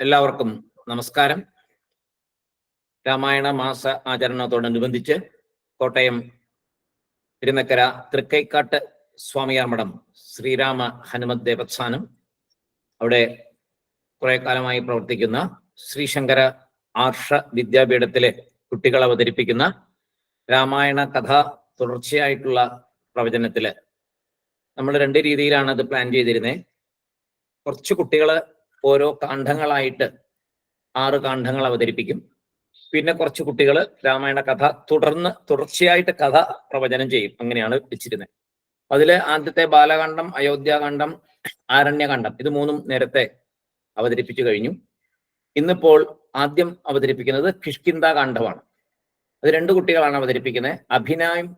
എല്ലാവർക്കും നമസ്കാരം. രാമായണ മാസ ആചരണത്തോടനുബന്ധിച്ച് കോട്ടയം തിരുനക്കര തൃക്കൈക്കാട്ട് സ്വാമിയാർമഠം ശ്രീരാമ ഹനുമത് ദേവസ്ഥാനം. അവിടെ കുറെ കാലമായി പ്രവർത്തിക്കുന്ന ശ്രീശങ്കര ആർഷ വിദ്യാപീഠത്തിലെ കുട്ടികൾ അവതരിപ്പിക്കുന്ന രാമായണ കഥ തുടർച്ചയായിട്ടുള്ള പ്രവചനത്തിൽ നമ്മൾ രണ്ട് രീതിയിലാണ് അത് പ്ലാൻ ചെയ്തിരുന്നത് കുറച്ച് കുട്ടികൾ ഓരോ കാണ്ഡങ്ങളായിട്ട് ആറ് കാണ്ഡങ്ങൾ അവതരിപ്പിക്കും. പിന്നെ കുറച്ച് കുട്ടികൾ രാമായണ കഥ തുടർന്ന് തുടർച്ചയായിട്ട് കഥ പ്രവചനം ചെയ്യും. അങ്ങനെയാണ് വെച്ചിരുന്നത് അതിൽ ആദ്യത്തെ ബാലകാന്ഡം അയോധ്യാകാന്ഡം ആരണ്യകാന്ഡം ഇത് മൂന്നും നേരത്തെ അവതരിപ്പിച്ചു കഴിഞ്ഞു. ഇന്നിപ്പോൾ ആദ്യം അവതരിപ്പിക്കുന്നത് കിഷ്കിന്ദ കാണ്ഡമാണ് അത് രണ്ട് കുട്ടികളാണ് അവതരിപ്പിക്കുന്നത്. അഭിനയം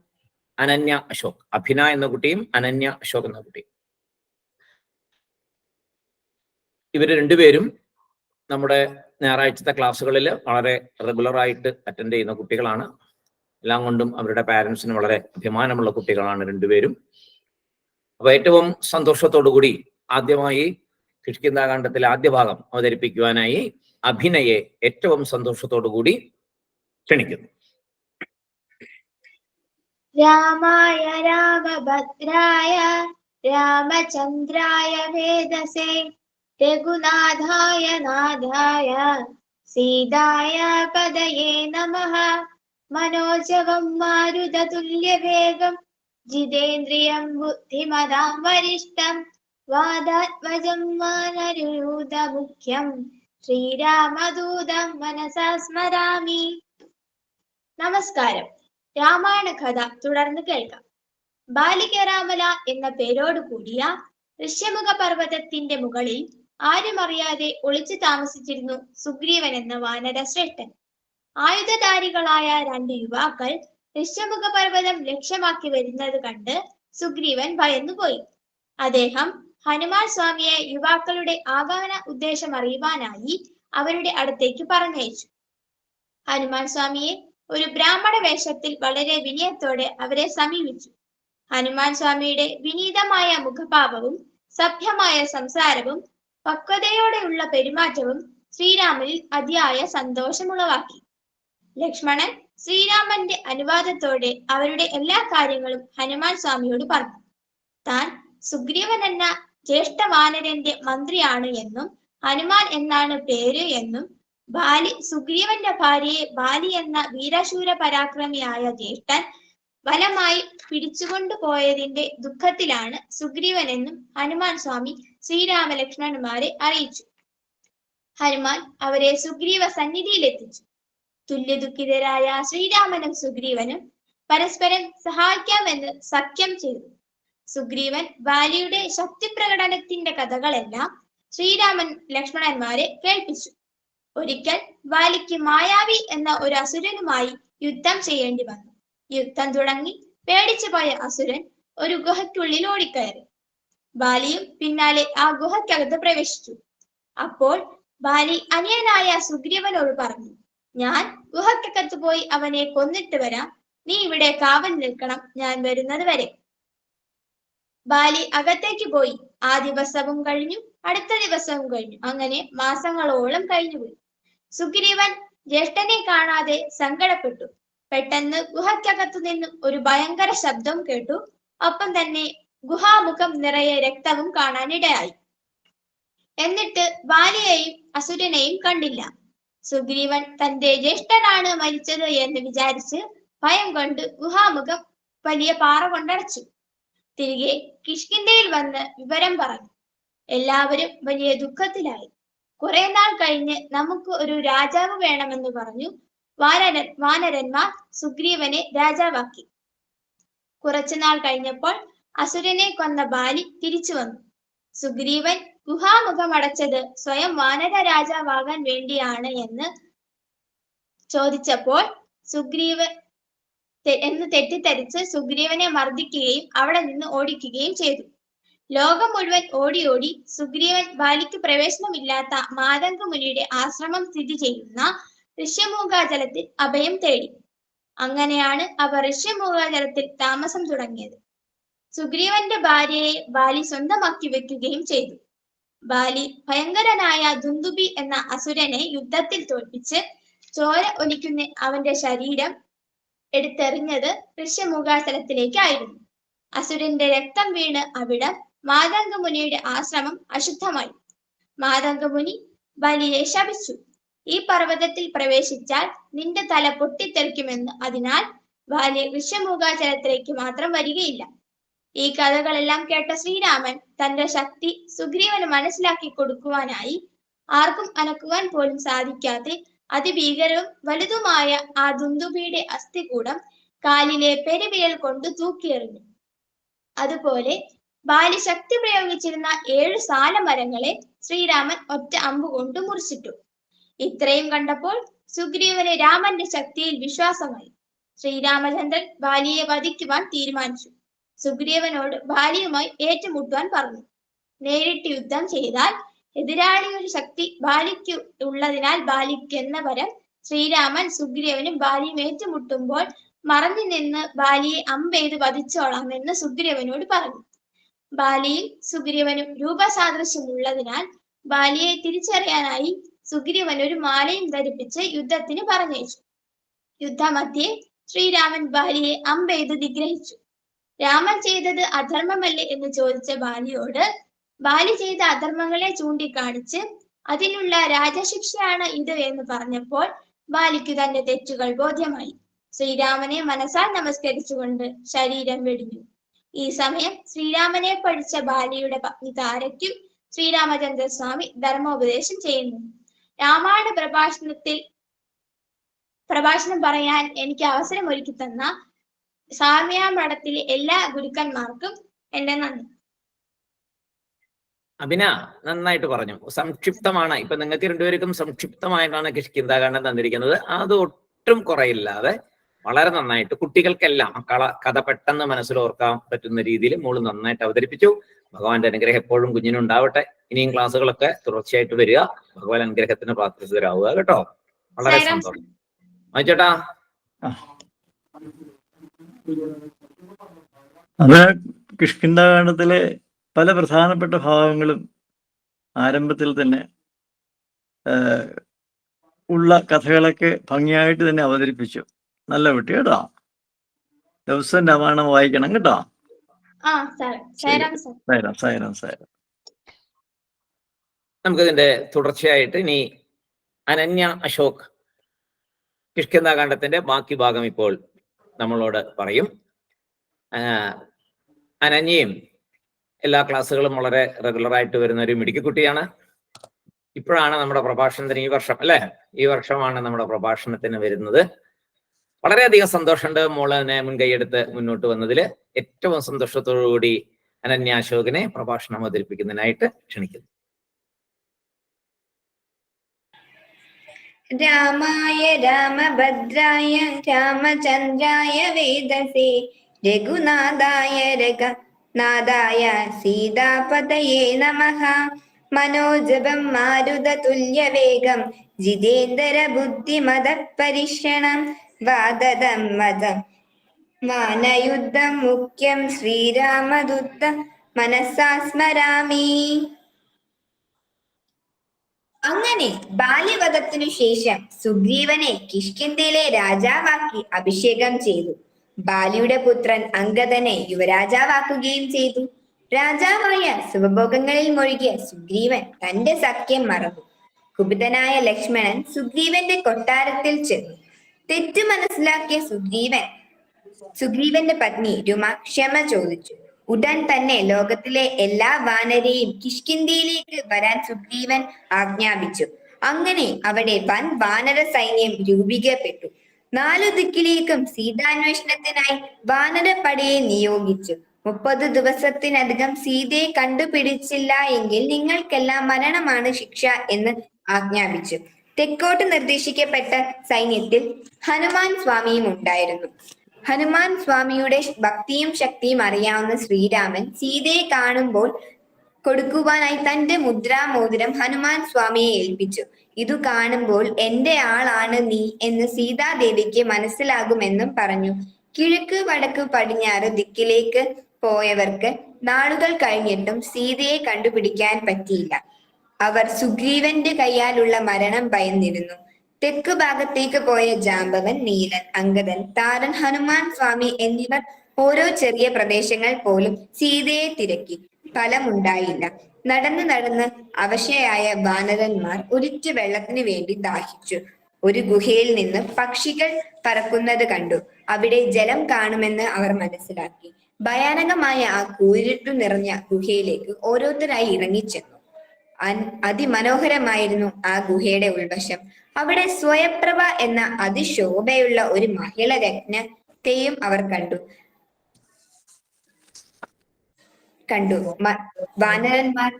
അനന്യ അശോക്. അഭിന എന്ന കുട്ടിയും അനന്യ അശോക് എന്ന കുട്ടിയും ഇവർ രണ്ടുപേരും നമ്മുടെ ഞായറാഴ്ചത്തെ ക്ലാസ്സുകളിൽ വളരെ റെഗുലർ ആയിട്ട് അറ്റൻഡ് ചെയ്യുന്ന കുട്ടികളാണ്. എല്ലാം കൊണ്ടും അവരുടെ പാരൻസിന് വളരെ അഭിമാനമുള്ള കുട്ടികളാണ് രണ്ടുപേരും. അപ്പൊ ഏറ്റവും സന്തോഷത്തോടു കൂടി ആദ്യമായി കിഷ്കിന്ദാകാന്ഡത്തിലെ ആദ്യ ഭാഗം അവതരിപ്പിക്കുവാനായി അഭിനയെ ഏറ്റവും സന്തോഷത്തോടു കൂടി ക്ഷണിക്കുന്നു. രാമായ രാമഭദ്രായ രാമചന്ദ്രായ വേദസേ രഘുനാഥായ നാഥായ സീതായ പദയേ നമ മനോജവം മാരുതതുല്യവേഗം ജിതേന്ദ്രിയം ബുദ്ധിമതാം വരിഷ്ടം വാദാത്മജം വാനരൂതമുഖ്യം ശ്രീരാമദൂതം മനസാ സ്മരാമി നമസ്കാരം. രാമായണ കഥ തുടർന്ന് കേൾക്കാം. ബാലികരാമല എന്ന പേരോട് കൂടിയ ഋഷ്യമുഖ പർവതത്തിന്റെ മുകളിൽ ആരുമറിയാതെ ഒളിച്ചു താമസിച്ചിരുന്നു സുഗ്രീവൻ എന്ന വാനര ശ്രേഷ്ഠൻ. ആയുധധാരികളായ രണ്ട് യുവാക്കൾ ഋഷ്യമുഖ പർവതം ലക്ഷ്യമാക്കി വരുന്നത് കണ്ട് സുഗ്രീവൻ ഭയന്നുപോയി. അദ്ദേഹം ഹനുമാൻ സ്വാമിയെ യുവാക്കളുടെ ആഗമന ഉദ്ദേശം അറിയുവാനായി അവരുടെ അടുത്തേക്ക് പറഞ്ഞയച്ചു. ഹനുമാൻ സ്വാമിയെ ഒരു ബ്രാഹ്മണ വേഷത്തിൽ വളരെ വിനയത്തോടെ അവരെ സമീപിച്ചു. ഹനുമാൻ സ്വാമിയുടെ വിനീതമായ മുഖഭാവവും സഭ്യമായ സംസാരവും പക്വതയോടെയുള്ള പെരുമാറ്റവും ശ്രീരാമനിൽ അതിയായ സന്തോഷമുളവാക്കി. ലക്ഷ്മണൻ ശ്രീരാമന്റെ അനുവാദത്തോടെ അവരുടെ എല്ലാ കാര്യങ്ങളും ഹനുമാൻ സ്വാമിയോട് പറഞ്ഞു. താൻ സുഗ്രീവൻ എന്ന ജ്യേഷ്ഠ വാനരന്റെ മന്ത്രിയാണ് എന്നും ഹനുമാൻ എന്നാണ് പേര് എന്നും ബാലി സുഗ്രീവന്റെ ഭാര്യയെ ബാലി എന്ന വീരശൂര പരാക്രമിയായ ജ്യേഷ്ഠൻ ബലമായി പിടിച്ചുകൊണ്ടു പോയതിന്റെ ദുഃഖത്തിലാണ് സുഗ്രീവനെന്നും ഹനുമാൻ സ്വാമി ശ്രീരാമലക്ഷ്മണന്മാരെ അറിയിച്ചു. ഹനുമാൻ അവരെ സുഗ്രീവ സന്നിധിയിലെത്തിച്ചു. തുല്യദുഃഖിതരായ ശ്രീരാമനും സുഗ്രീവനും പരസ്പരം സഹായിക്കാമെന്ന് സഖ്യം ചെയ്തു. സുഗ്രീവൻ ബാലിയുടെ ശക്തി പ്രകടനത്തിന്റെ കഥകളെല്ലാം ശ്രീരാമൻ ലക്ഷ്മണന്മാരെ കേൾപ്പിച്ചു. ഒരിക്കൽ വാലിക്ക് മായാവി എന്ന ഒരു അസുരനുമായി യുദ്ധം ചെയ്യേണ്ടി വന്നു. യുദ്ധം തുടങ്ങി പേടിച്ചു പോയ അസുരൻ ഒരു ഗുഹയ്ക്കുള്ളിൽ ഓടിക്കയറി. ബാലിയും പിന്നാലെ ആ ഗുഹയ്ക്കകത്ത് പ്രവേശിച്ചു. അപ്പോൾ ബാലി അനിയനായ സുഗ്രീവനോട് പറഞ്ഞു ഞാൻ ഗുഹയ്ക്കകത്ത് പോയി അവനെ കൊന്നിട്ട് വരാം. നീ ഇവിടെ കാവൽ നിൽക്കണം. ഞാൻ വരുന്നത് വരെ. ബാലി അകത്തേക്ക് പോയി. ആ ദിവസവും കഴിഞ്ഞു അടുത്ത ദിവസവും കഴിഞ്ഞു. അങ്ങനെ മാസങ്ങളോളം കഴിഞ്ഞുപോയി. സുഗ്രീവൻ ജ്യേഷ്ഠനെ കാണാതെ സങ്കടപ്പെട്ടു. പെട്ടെന്ന് ഗുഹയ്ക്കകത്തു നിന്നും ഒരു ഭയങ്കര ശബ്ദം കേട്ടു. ഒപ്പം തന്നെ ഗുഹാമുഖം നിറയെ രക്തവും കാണാനിടയായി എന്നിട്ട് ബാലിയെയും അസുരനെയും കണ്ടില്ല. സുഗ്രീവൻ തന്റെ ജ്യേഷ്ഠനാണ് മരിച്ചത് എന്ന് വിചാരിച്ച് ഭയം കൊണ്ട് ഗുഹാമുഖം വലിയ പാറ കൊണ്ടടച്ചു. തിരികെ കിഷ്കിന്തയിൽ വന്ന് വിവരം പറഞ്ഞു. എല്ലാവരും വലിയ ദുഃഖത്തിലായി. കുറെ നാൾ കഴിഞ്ഞ് നമുക്ക് ഒരു രാജാവ് വേണമെന്ന് പറഞ്ഞു. വാനര വാനരന്മാർ സുഗ്രീവനെ രാജാവാക്കി. കുറച്ചു നാൾ കഴിഞ്ഞപ്പോൾ അസുരനെ കൊന്ന ബാലി തിരിച്ചു വന്നു. സുഗ്രീവൻ ഗുഹാമുഖം അടച്ചത് സ്വയം വാനര രാജാവാകാൻ വേണ്ടിയാണ് എന്ന് ചോദിച്ചപ്പോൾ സുഗ്രീവ എന്ന് തെറ്റിദ്ധരിച്ച് സുഗ്രീവനെ മർദ്ദിക്കുകയും അവിടെ നിന്ന് ഓടിക്കുകയും ചെയ്തു. ലോകം മുഴുവൻ ഓടി ഓടി സുഗ്രീവൻ ബാലിക്ക് പ്രവേശനമില്ലാത്ത മാതംഗ മുനിയുടെ ആശ്രമം സ്ഥിതി ചെയ്യുന്ന ഋഷ്യമൂകാചലത്തിൽ അഭയം തേടി. അങ്ങനെയാണ് അവർ ഋഷ്യമൂകാചലത്തിൽ താമസം തുടങ്ങിയത്. സുഗ്രീവന്റെ ഭാര്യയെ ബാലി സ്വന്തമാക്കി വെക്കുകയും ചെയ്തു. ബാലി ഭയങ്കരനായ ദുന്ദുബി എന്ന അസുരനെ യുദ്ധത്തിൽ തോൽപ്പിച്ച് ചോര ഒലിക്കുന്ന അവന്റെ ശരീരം എടുത്തെറിഞ്ഞത് ഋഷ്യമുഖാസനത്തിലേക്കായിരുന്നു അസുരന്റെ രക്തം വീണ് അവിടം മാതംഗമുനിയുടെ ആശ്രമം അശുദ്ധമായി. മാതംഗമുനി ബലിയെ ശപിച്ചു. ഈ പർവതത്തിൽ പ്രവേശിച്ചാൽ നിന്റെ തല പൊട്ടിത്തെറിക്കുമെന്ന് അതിനാൽ ബാല്യ ഋഷ്യമുഖാചലത്തിലേക്ക് മാത്രം വരികയില്ല. ഈ കഥകളെല്ലാം കേട്ട ശ്രീരാമൻ തന്റെ ശക്തി സുഗ്രീവന് മനസ്സിലാക്കി കൊടുക്കുവാനായി ആർക്കും അനക്കുവാൻ പോലും സാധിക്കാതെ അതിഭീകരവും വലുതുമായ ആ ദുന്ദുബിയുടെ അസ്ഥികൂടം കാലിലെ പെരുവിരൽ കൊണ്ട് തൂക്കിയെറിഞ്ഞു. അതുപോലെ ബാലി ശക്തി പ്രയോഗിച്ചിരുന്ന സാല സാലമരങ്ങളെ ശ്രീരാമൻ ഒറ്റ അമ്പുകൊണ്ട് മുറിച്ചിട്ടു. ഇത്രയും കണ്ടപ്പോൾ സുഗ്രീവന് രാമന്റെ ശക്തിയിൽ വിശ്വാസമായി. ശ്രീരാമചന്ദ്രൻ ബാലിയെ വധിക്കുവാൻ തീരുമാനിച്ചു. സുഗ്രീവനോട് ബാലിയുമായി ഏറ്റുമുട്ടുവാൻ പറഞ്ഞു. നേരിട്ട് യുദ്ധം ചെയ്താൽ എതിരാളിയുടെ ശക്തി ബാലിക്ക് ഉള്ളതിനാൽ ബാലിക്കെന്ന പരം ശ്രീരാമൻ സുഗ്രീവനും ബാലിയും ഏറ്റുമുട്ടുമ്പോൾ മറഞ്ഞു നിന്ന് ബാലിയെ അമ്പെയ്ത് വധിച്ചോളാം എന്ന് സുഗ്രീവനോട് പറഞ്ഞു. ബാലിയും സുഗ്രീവനും രൂപസാദൃശ്യമുള്ളതിനാൽ ബാലിയെ തിരിച്ചറിയാനായി സുഗ്രീവൻ ഒരു മാലയും ധരിപ്പിച്ച് യുദ്ധത്തിന് പറഞ്ഞയച്ചു. യുദ്ധമധ്യേ ശ്രീരാമൻ ബാലിയെ അമ്പെയ്ത് നിഗ്രഹിച്ചു. രാമൻ ചെയ്തത് അധർമ്മമല്ലേ എന്ന് ചോദിച്ച ബാലിയോട് ബാലി ചെയ്ത അധർമ്മങ്ങളെ ചൂണ്ടിക്കാണിച്ച് അതിനുള്ള രാജശിക്ഷയാണ് ഇത് എന്ന് പറഞ്ഞപ്പോൾ ബാലിക്ക് തന്റെ തെറ്റുകൾ ബോധ്യമായി. ശ്രീരാമനെ മനസ്സാൽ നമസ്കരിച്ചുകൊണ്ട് ശരീരം വെടിഞ്ഞു. ഈ സമയം ശ്രീരാമനെ പഠിച്ച ബാലിയുടെ പത്നി താരയ്ക്കും ശ്രീരാമചന്ദ്രസ്വാമി ധർമ്മോപദേശം ചെയ്യുന്നു. രാമായണ പ്രഭാഷണത്തിൽ പ്രഭാഷണം പറയാൻ എനിക്ക് അവസരം ഒരുക്കി തന്ന സാമ്യ മഠത്തിലെ എല്ലാ ഗുരുക്കന്മാർക്കും എന്റെ നന്ദി. അഭിന നന്നായിട്ട് പറഞ്ഞു. സംക്ഷിപ്തമാണ്. ഇപ്പൊ നിങ്ങൾക്ക് രണ്ടുപേർക്കും സംക്ഷിപ്തമായിട്ടാണ് കിഷ്കിന്താകാന്ഡം തന്നിരിക്കുന്നത്? അത് ഒട്ടും കുറയില്ലാതെ വളരെ നന്നായിട്ട് കുട്ടികൾക്കെല്ലാം ആ കള കഥ പെട്ടെന്ന് മനസ്സിലോർക്കാൻ പറ്റുന്ന രീതിയിൽ മോൾ നന്നായിട്ട് അവതരിപ്പിച്ചു. ഭഗവാന്റെ അനുഗ്രഹം എപ്പോഴും കുഞ്ഞിനുണ്ടാവട്ടെ. ഇനിയും ക്ലാസ്സുകളൊക്കെ തുടർച്ചയായിട്ട് വരിക. ഭഗവാൻ അനുഗ്രഹത്തിന് പ്രാർത്ഥിതരാവുക കേട്ടോ. വളരെ സന്തോഷം. വായിച്ചേട്ടാ അത് കിഷ്കിന്ധാകാന്ഡത്തിലെ പല പ്രധാനപ്പെട്ട ഭാഗങ്ങളും ആരംഭത്തിൽ തന്നെ ഉള്ള കഥകളൊക്കെ ഭംഗിയായിട്ട് തന്നെ അവതരിപ്പിച്ചു. നല്ല കുട്ടി കേട്ടോ. ദിവസം രാമായണം വായിക്കണം കേട്ടോ. നമുക്കിതിന്റെ തുടർച്ചയായിട്ട് ഇനി അനന്യ അശോക് കിഷ്കിന്ദാകാന്ഡത്തിന്റെ ബാക്കി ഭാഗം ഇപ്പോൾ നമ്മളോട് പറയും. ആ, അനന്യയും എല്ലാ ക്ലാസ്സുകളും വളരെ റെഗുലർ ആയിട്ട് വരുന്ന ഒരു മിടുക്കിക്കുട്ടിയാണ് ഇപ്പോഴാണ് നമ്മുടെ പ്രഭാഷണത്തിന് ഈ വർഷം അല്ലെ? ഈ വർഷമാണ് നമ്മുടെ പ്രഭാഷണത്തിന് വരുന്നത്. വളരെയധികം സന്തോഷമുണ്ട് മോളനെ മുൻകൈയെടുത്ത് മുന്നോട്ട് വന്നതിൽ ഏറ്റവും സന്തോഷത്തോടു കൂടി അനന്യ അശോകനെ പ്രഭാഷണം അവതരിപ്പിക്കുന്നതിനായിട്ട് ക്ഷണിക്കുന്നു. രാമായ രാമഭദ്രായ രാമചന്ദ്രായ വേദസേ രഘുനാഥായ രഘനാഥായ സീതാപതയേ നമഃ. മനോജപം മാരുതതുല്യവേഗം ജിതേന്ദ്ര ബുദ്ധിമത പരിഷണം വാദദം മതം വാനയുദ്ധം മുഖ്യം ശ്രീരാമദുത്ത മനസ്സാ സ്മരാമി. അങ്ങനെ ബാല്യവധത്തിനു ശേഷം സുഗ്രീവനെ കിഷ്കിന്തിയിലെ രാജാവാക്കി അഭിഷേകം ചെയ്തു. ബാലിയുടെ പുത്രൻ അങ്കദനെ യുവരാജാവാക്കുകയും ചെയ്തു. രാജാവായ സുഖഭോഗങ്ങളിൽ മുഴുകിയ സുഗ്രീവൻ തന്റെ സഖ്യം മറന്നു. കുപിതനായ ലക്ഷ്മണൻ സുഗ്രീവന്റെ കൊട്ടാരത്തിൽ ചെന്നു. തെറ്റു മനസ്സിലാക്കിയ സുഗ്രീവൻ. സുഗ്രീവന്റെ പത്നി രുമ ക്ഷമ ചോദിച്ചു. ഉടൻ തന്നെ ലോകത്തിലെ എല്ലാ വാനരെയും കിഷ്കിന്തിയിലേക്ക് വരാൻ സുഗ്രീവൻ ആജ്ഞാപിച്ചു. അങ്ങനെ അവിടെ വൻ വാനര സൈന്യം രൂപീകപ്പെട്ടു. നാലു ദിക്കിലേക്കും സീതാന്വേഷണത്തിനായി വാനരപ്പടയെ നിയോഗിച്ചു. മുപ്പത് ദിവസത്തിനധികം സീതയെ കണ്ടുപിടിച്ചില്ല എങ്കിൽ നിങ്ങൾക്കെല്ലാം മരണമാണ് ശിക്ഷ എന്ന് ആജ്ഞാപിച്ചു. തെക്കോട്ട് നിർദ്ദേശിക്കപ്പെട്ട സൈന്യത്തിൽ ഹനുമാൻ സ്വാമിയും ഉണ്ടായിരുന്നു. ഹനുമാൻ സ്വാമിയുടെ ഭക്തിയും ശക്തിയും അറിയാവുന്ന ശ്രീരാമൻ സീതയെ കാണുമ്പോൾ കൊടുക്കുവാനായി തന്റെ മുദ്രാമോതിരം ഹനുമാൻ സ്വാമിയെ ഏൽപ്പിച്ചു. ഇതു കാണുമ്പോൾ എന്റെ ആളാണ് നീ എന്ന് സീതാദേവിക്ക് മനസ്സിലാകുമെന്നും പറഞ്ഞു. കിഴക്ക് വടക്ക് പടിഞ്ഞാറ് ദിക്കിലേക്ക് പോയവർക്ക് നാളുകൾ കഴിഞ്ഞിട്ടും സീതയെ കണ്ടുപിടിക്കാൻ പറ്റിയില്ല. അവർ സുഗ്രീവന്റെ കയ്യാലുള്ള മരണം ഭയന്നിരുന്നു. തെക്ക് ഭാഗത്തേക്ക് പോയ ജാമ്പവൻ നീലൻ അംഗദൻ താരൻ ഹനുമാൻ സ്വാമി എന്നിവർ ഓരോ ചെറിയ പ്രദേശങ്ങൾ പോലും സീതയെ തിരക്കി. ഫലമുണ്ടായില്ല. നടന്ന് നടന്ന് അവശയായ വാനരന്മാർ ഒരിറ്റു വെള്ളത്തിനു വേണ്ടി ദാഹിച്ചു. ഒരു ഗുഹയിൽ നിന്ന് പക്ഷികൾ പറക്കുന്നത് കണ്ടു. അവിടെ ജലം കാണുമെന്ന് അവർ മനസ്സിലാക്കി. ഭയാനകമായ ആ കൂരിട്ടു നിറഞ്ഞ ഗുഹയിലേക്ക് ഓരോരുത്തരായി ഇറങ്ങിച്ചെന്നു. അതിമനോഹരമായിരുന്നു ആ ഗുഹയുടെ ഉൾവശം. അവിടെ സ്വയപ്രഭ എന്ന അതിശോഭയുള്ള ഒരു മഹിള രത്നത്തെയും അവർ കണ്ടു. കണ്ടു. വാനരന്മാർ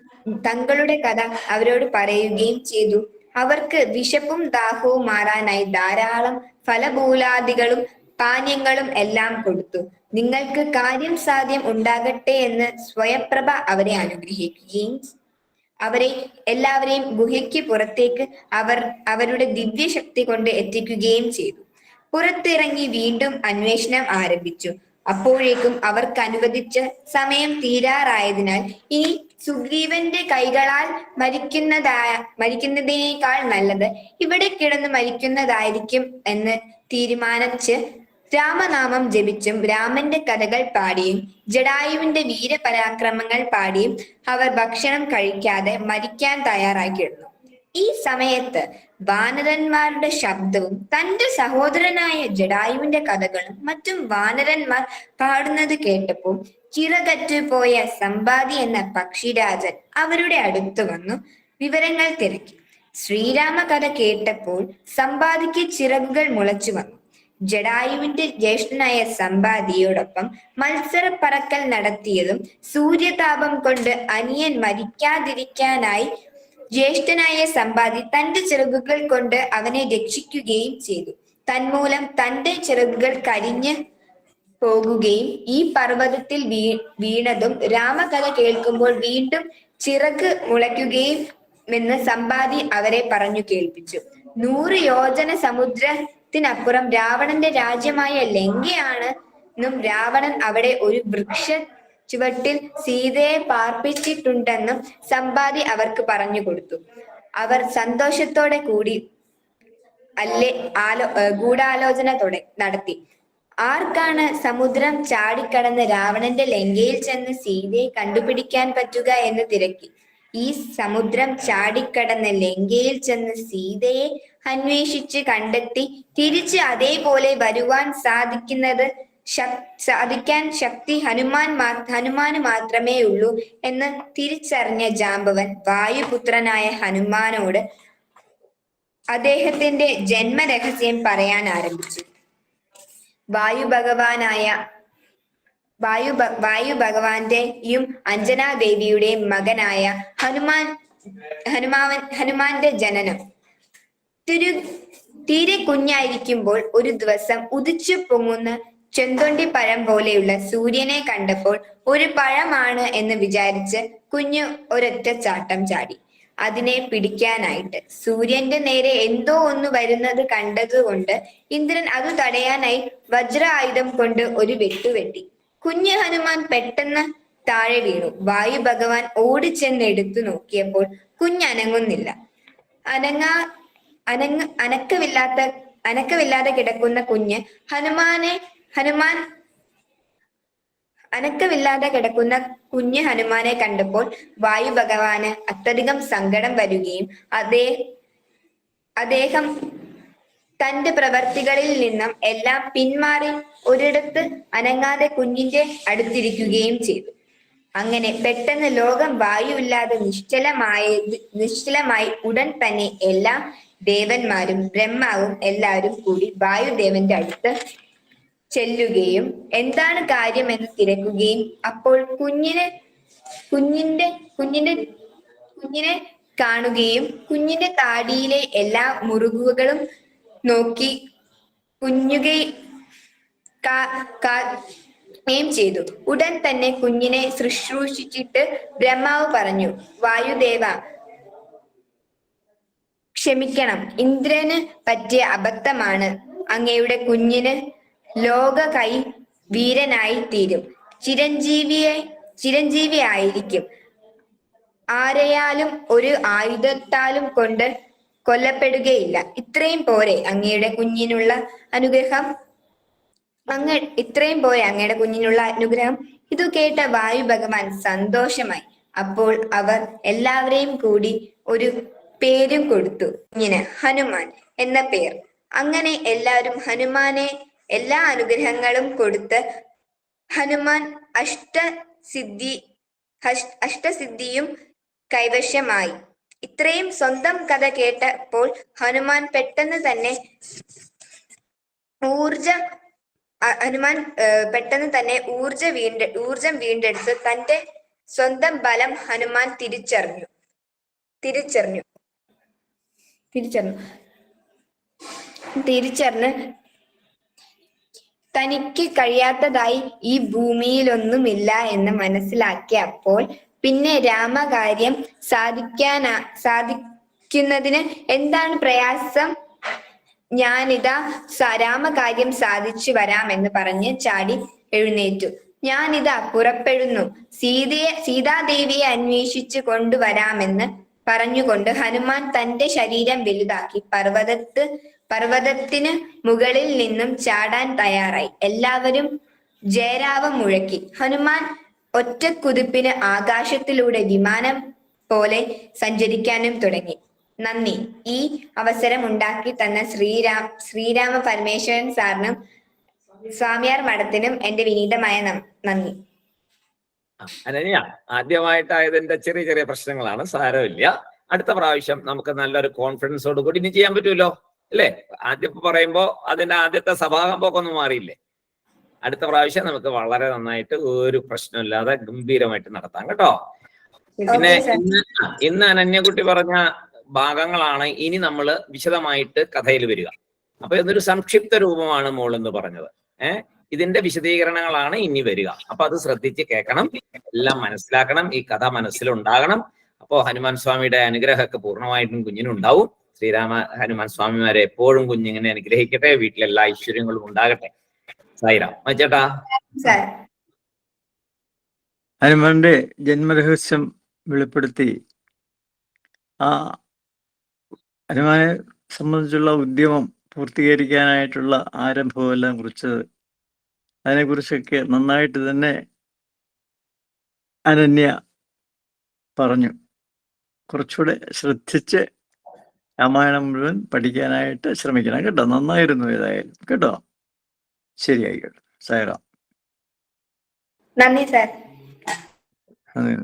തങ്ങളുടെ കഥ അവരോട് പറയുകയും ചെയ്തു. അവർക്ക് വിശപ്പും ദാഹവും മാറാനായി ധാരാളം ഫലഭൂലാദികളും പാനീയങ്ങളും എല്ലാം കൊടുത്തു. നിങ്ങൾക്ക് കാര്യം സാധ്യം ഉണ്ടാകട്ടെ എന്ന് സ്വയപ്രഭ അവരെ അനുഗ്രഹിക്കുകയും അവരെ എല്ലാവരെയും ഗുഹയ്ക്ക് പുറത്തേക്ക് അവർ അവരുടെ ദിവ്യശക്തി കൊണ്ട് എത്തിക്കുകയും ചെയ്തു. പുറത്തിറങ്ങി വീണ്ടും അന്വേഷണം ആരംഭിച്ചു. അപ്പോഴേക്കും അവർക്ക് അനുവദിച്ച സമയം തീരാറായതിനാൽ ഇനി സുഗ്രീവന്റെ കൈകളാൽ മരിക്കുന്നതായ മരിക്കുന്നതിനേക്കാൾ നല്ലത് ഇവിടെ കിടന്ന് മരിക്കുന്നതായിരിക്കും എന്ന് തീരുമാനിച്ച് രാമനാമം ജപിച്ചും രാമന്റെ കഥകൾ പാടിയും ജഡായുവിന്റെ വീരപരാക്രമങ്ങൾ പാടിയും അവർ ഭക്ഷണം കഴിക്കാതെ മരിക്കാൻ തയ്യാറാക്കിയിരുന്നു. ഈ സമയത്ത് വാനരന്മാരുടെ ശബ്ദവും തന്റെ സഹോദരനായ ജഡായുവിന്റെ കഥകളും മറ്റും വാനരന്മാർ പാടുന്നത് കേട്ടപ്പോൾ ചിറകറ്റു പോയ സമ്പാദി എന്ന പക്ഷിരാജൻ അവരുടെ അടുത്ത് വന്നു വിവരങ്ങൾ തിരക്കി. ശ്രീരാമ കഥ കേട്ടപ്പോൾ സമ്പാദിക്ക് ചിറകുകൾ മുളച്ചു വന്നു. ജഡായുവിന്റെ ജ്യേഷ്ഠനായ സമ്പാദിയോടൊപ്പം മത്സര പറക്കൽ നടത്തിയതും സൂര്യതാപം കൊണ്ട് അനിയൻ മരിക്കാതിരിക്കാനായി ജ്യേഷ്ഠനായ സമ്പാദി തന്റെ ചിറകുകൾ കൊണ്ട് അവനെ രക്ഷിക്കുകയും ചെയ്തു. തന്മൂലം തന്റെ ചിറകുകൾ കരിഞ്ഞ് പോകുകയും ഈ പർവതത്തിൽ വീ വീണതും രാമകഥ കേൾക്കുമ്പോൾ വീണ്ടും ചിറക് മുളയ്ക്കുകയും എന്ന് സമ്പാദി അവരെ പറഞ്ഞു കേൾപ്പിച്ചു. നൂറ് യോജന സമുദ്രത്തിനപ്പുറം രാവണന്റെ രാജ്യമായ ലങ്കയാണ് എന്നും രാവണൻ അവിടെ ഒരു വൃക്ഷ ചുവട്ടിൽ സീതയെ പാർപ്പിച്ചിട്ടുണ്ടെന്നും സമ്പാദി അവർക്ക് പറഞ്ഞു കൊടുത്തു. അവർ സന്തോഷത്തോടെ കൂടി അല്ലെ ആലോ ഗൂഢാലോചന തുട നടത്തി. ആർക്കാണ് സമുദ്രം ചാടിക്കടന്ന് രാവണന്റെ ലങ്കയിൽ ചെന്ന് സീതയെ കണ്ടുപിടിക്കാൻ പറ്റുക എന്ന് തിരക്കി. ഈ സമുദ്രം ചാടിക്കടന്ന് ലങ്കയിൽ ചെന്ന് സീതയെ അന്വേഷിച്ച് കണ്ടെത്തി തിരിച്ച് അതേപോലെ വരുവാൻ സാധിക്കുന്നത് സാധിക്കാൻ ശക്തി ഹനുമാൻ ഹനുമാന് മാത്രമേ ഉള്ളൂ എന്ന് തിരിച്ചറിഞ്ഞ ജാമ്പവൻ വായുപുത്രനായ ഹനുമാനോട് അദ്ദേഹത്തിന്റെ ജന്മരഹസ്യം പറയാൻ ആരംഭിച്ചു. വായു ഭഗവാനായ വായു വായു ഭഗവാന്റെയും അഞ്ജനാദേവിയുടെയും മകനായ ഹനുമാൻ ഹനുമാവൻ ഹനുമാന്റെ ജനനം. തിരു തീരെ കുഞ്ഞായിരിക്കുമ്പോൾ ഒരു ദിവസം ഉദിച്ചു പൊങ്ങുന്ന ചെന്തൊണ്ടി പഴം പോലെയുള്ള സൂര്യനെ കണ്ടപ്പോൾ ഒരു പഴമാണ് എന്ന് വിചാരിച്ച് കുഞ്ഞു ഒരൊറ്റ ചാട്ടം ചാടി. അതിനെ പിടിക്കാനായിട്ട് സൂര്യന്റെ നേരെ എന്തോ ഒന്ന് വരുന്നത് കണ്ടതുകൊണ്ട് ഇന്ദ്രൻ അത് തടയാനായി വജ്ര ആയുധം കൊണ്ട് ഒരു വെട്ടുവെട്ടി. കുഞ്ഞു ഹനുമാൻ പെട്ടെന്ന് താഴെ വീണു. വായു ഭഗവാൻ ഓടിച്ചെന്ന് എടുത്തു നോക്കിയപ്പോൾ കുഞ്ഞനങ്ങുന്നില്ല. അനങ്ങാ അനങ്ങ അനക്കമില്ലാത്ത അനക്കമില്ലാതെ കിടക്കുന്ന കുഞ്ഞ് ഹനുമാനെ ഹനുമാൻ അനക്കമില്ലാതെ കിടക്കുന്ന കുഞ്ഞ് ഹനുമാനെ കണ്ടപ്പോൾ വായു ഭഗവാന് അത്യധികം സങ്കടം വരികയും അദ്ദേഹം തന്റെ പ്രവർത്തികളിൽ നിന്നും എല്ലാം പിന്മാറി ഒരിടത്ത് അനങ്ങാതെ കുഞ്ഞിന്റെ അടുത്തിരിക്കുകയും ചെയ്തു. അങ്ങനെ പെട്ടെന്ന് ലോകം വായുവില്ലാതെ നിശ്ചലമായത് നിശ്ചലമായി ഉടൻ തന്നെ എല്ലാ ദേവന്മാരും ബ്രഹ്മാവും എല്ലാവരും കൂടി വായുദേവന്റെ അടുത്ത് ചെല്ലുകയും എന്താണ് കാര്യമെന്ന് തിരക്കുകയും അപ്പോൾ കുഞ്ഞിനെ കുഞ്ഞിന്റെ കുഞ്ഞിന്റെ കുഞ്ഞിനെ കാണുകയും കുഞ്ഞിന്റെ താടിയിലെ എല്ലാ മുറിവുകളും നോക്കി കുഞ്ഞുകെ യും ചെയ്തു. ഉടൻ തന്നെ കുഞ്ഞിനെ ശുശ്രൂഷിച്ചിട്ട് ബ്രഹ്മാവ് പറഞ്ഞു വായുദേവ ക്ഷമിക്കണം. ഇന്ദ്രന് പറ്റിയ അബദ്ധമാണ്. അങ്ങയുടെ കുഞ്ഞിന് ലോക കൈ വീരനായി തീരും. ചിരഞ്ജീവിയെ ചിരഞ്ജീവി ആയിരിക്കും. ആരെയാലും ഒരു ആയുധത്താലും കൊണ്ട് കൊല്ലപ്പെടുകയില്ല. ഇത്രയും പോരെ അങ്ങയുടെ കുഞ്ഞിനുള്ള അനുഗ്രഹം. അങ്ങ ഇത്രയും പോരെ അങ്ങയുടെ കുഞ്ഞിനുള്ള അനുഗ്രഹം. ഇത് കേട്ട വായു ഭഗവാൻ സന്തോഷമായി. അപ്പോൾ അവർ എല്ലാവരെയും കൂടി ഒരു പേരും കൊടുത്തു. കുഞ്ഞിന് ഹനുമാൻ എന്ന പേർ. അങ്ങനെ എല്ലാവരും ഹനുമാനെ എല്ലാ അനുഗ്രഹങ്ങളും കൊടുത്ത് ഹനുമാൻ അഷ്ടസിദ്ധി അഷ്ടസിദ്ധിയും കൈവശമായി. ഇത്രയും സ്വന്തം കഥ കേട്ടപ്പോൾ ഹനുമാൻ പെട്ടെന്ന് തന്നെ ഊർജ ഹനുമാൻ പെട്ടെന്ന് തന്നെ ഊർജ വീണ്ട ഊർജം വീണ്ടെടുത്ത് തന്റെ സ്വന്തം ബലം ഹനുമാൻ തിരിച്ചറിഞ്ഞു. തിരിച്ചറിഞ്ഞു. തിരിച്ചറിഞ്ഞു. തിരിച്ചറിഞ്ഞ് തനിക്ക് കഴിയാത്തതായി ഈ ഭൂമിയിലൊന്നുമില്ല എന്ന് മനസ്സിലാക്കിയപ്പോൾ പിന്നെ രാമകാര്യം സാധിക്കാന സാധിക്കുന്നതിന് എന്താണ് പ്രയാസം? ഞാനിതാ രാമകാര്യം സാധിച്ചു വരാമെന്ന് പറഞ്ഞ് ചാടി എഴുന്നേറ്റു. ഞാനിതാ പുറപ്പെടുന്നു. സീതയെ സീതാദേവിയെ അന്വേഷിച്ചു കൊണ്ടുവരാമെന്ന് പറഞ്ഞുകൊണ്ട് ഹനുമാൻ തന്റെ ശരീരം വലുതാക്കി. പർവതത്ത് പർവതത്തിന് മുകളിൽ നിന്നും ചാടാൻ തയ്യാറായി. എല്ലാവരും ജയരാവം മുഴക്കി. ഹനുമാൻ ഒറ്റക്കുതിപ്പിന് ആകാശത്തിലൂടെ വിമാനം പോലെ സഞ്ചരിക്കാനും തുടങ്ങി. നന്ദി. ഈ അവസരം ഉണ്ടാക്കി തന്ന ശ്രീരാം ശ്രീരാമ പരമേശ്വരൻ സാറിനും സ്വാമിയാർ മഠത്തിനും എന്റെ വിനീതമായ നന്ദി. അനന്യ ആദ്യമായിട്ടായതിന്റെ ചെറിയ ചെറിയ പ്രശ്നങ്ങളാണ്. സാരമില്ല. അടുത്ത പ്രാവശ്യം നമുക്ക് നല്ലൊരു കോൺഫിഡൻസോട് കൂടി ഇനി ചെയ്യാൻ പറ്റുമല്ലോ അല്ലേ? ആദ്യം പറയുമ്പോ അതിന്റെ ആദ്യത്തെ സഭാകമ്പൊക്കെ ഒന്നും മാറിയില്ലേ? അടുത്ത പ്രാവശ്യം നമുക്ക് വളരെ നന്നായിട്ട് ഒരു പ്രശ്നമില്ലാതെ ഗംഭീരമായിട്ട് നടത്താം കേട്ടോ. പിന്നെ ഇന്ന് ഇന്ന് അനന്യകുട്ടി പറഞ്ഞ ഭാഗങ്ങളാണ് ഇനി നമ്മൾ വിശദമായിട്ട് കഥയിൽ വരിക. അപ്പൊ ഇതൊരു സംക്ഷിപ്ത രൂപമാണ് മോൾ എന്ന് പറഞ്ഞത്. ഏഹ് ഇതിന്റെ വിശദീകരണങ്ങളാണ് ഇനി വരിക. അപ്പൊ അത് ശ്രദ്ധിച്ച് കേൾക്കണം എല്ലാം മനസ്സിലാക്കണം ഈ കഥ മനസ്സിലുണ്ടാകണം. അപ്പോ ഹനുമാൻ സ്വാമിയുടെ അനുഗ്രഹമൊക്കെ പൂർണമായിട്ടും കുഞ്ഞിനുണ്ടാവും. ശ്രീരാമ ഹനുമാൻ സ്വാമിമാരെ എപ്പോഴും കുഞ്ഞിങ്ങനെ അനുഗ്രഹിക്കട്ടെ വീട്ടിലെല്ലാ ഐശ്വര്യങ്ങളും ഉണ്ടാകട്ടെ. സായിരാം ഹനുമാന്റെ ജന്മരഹസ്യം വെളിപ്പെടുത്തി. ആ ഹനുമാനെ സംബന്ധിച്ചുള്ള ഉദ്യമം പൂർത്തീകരിക്കാനായിട്ടുള്ള ആരംഭമെല്ലാം കുറിച്ചത്. അതിനെക്കുറിച്ചൊക്കെ നന്നായിട്ട് തന്നെ അനന്യ പറഞ്ഞു. കുറച്ചുകൂടെ ശ്രദ്ധിച്ച് രാമായണം മുഴുവൻ പഠിക്കാനായിട്ട് ശ്രമിക്കണം. കേട്ടോ നന്നായിരുന്നു ഏതായാലും കേട്ടോ. ശരിയായിക്കോട്ടെ. സായറാം നന്ദി സാർ. അതെ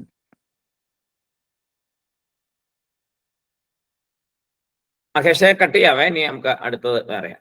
മഹേഷെ കട്ട് ചെയ്യാവേ. ഇനി നമുക്ക് അടുത്തത് പറയാം.